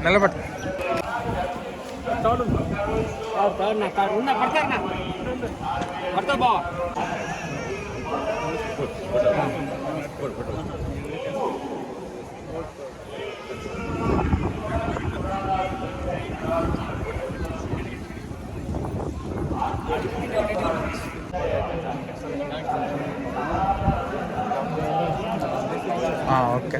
వెనక్కి రా, రావా నిలబెట్టు ఆ, ఓకే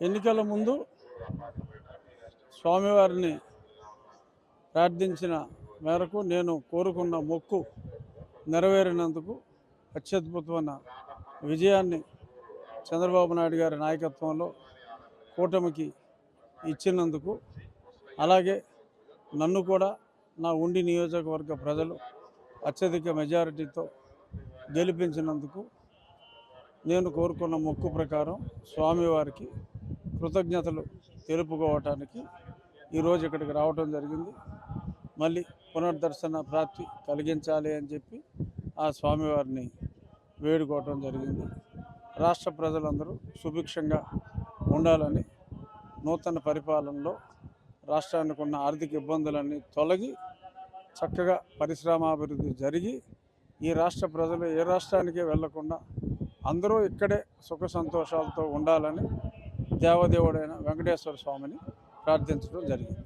ఎన్నికల ముందు స్వామివారిని ప్రార్థించిన మేరకు నేను కోరుకున్న మొక్కు నెరవేరినందుకు అత్యద్భుతమైన విజయాన్ని చంద్రబాబు నాయుడు గారి నాయకత్వంలో కూటమికి ఇచ్చినందుకు అలాగే నన్ను కూడా నా ఉండి నియోజకవర్గ ప్రజలు అత్యధిక మెజారిటీతో గెలిపించినందుకు నేను కోరుకున్న మొక్కు ప్రకారం స్వామివారికి కృతజ్ఞతలు తెలుపుకోవటానికి ఈరోజు ఇక్కడికి రావటం జరిగింది. మళ్ళీ పునర్దర్శన ప్రాప్తి కలిగించాలి అని చెప్పి ఆ స్వామివారిని వేడుకోవటం జరిగింది. రాష్ట్ర ప్రజలందరూ సుభిక్షంగా ఉండాలని నూతన పరిపాలనలో రాష్ట్రానికి ఉన్న ఆర్థిక ఇబ్బందులన్నీ తొలగి చక్కగా పరిశ్రమాభివృద్ధి జరిగి ఈ రాష్ట్ర ప్రజలు ఏ రాష్ట్రానికి వెళ్ళకుండా అందరూ ఇక్కడే సుఖ సంతోషాలతో ఉండాలని దేవదేవుడైన వెంకటేశ్వర స్వామిని ప్రార్థించడం జరిగింది.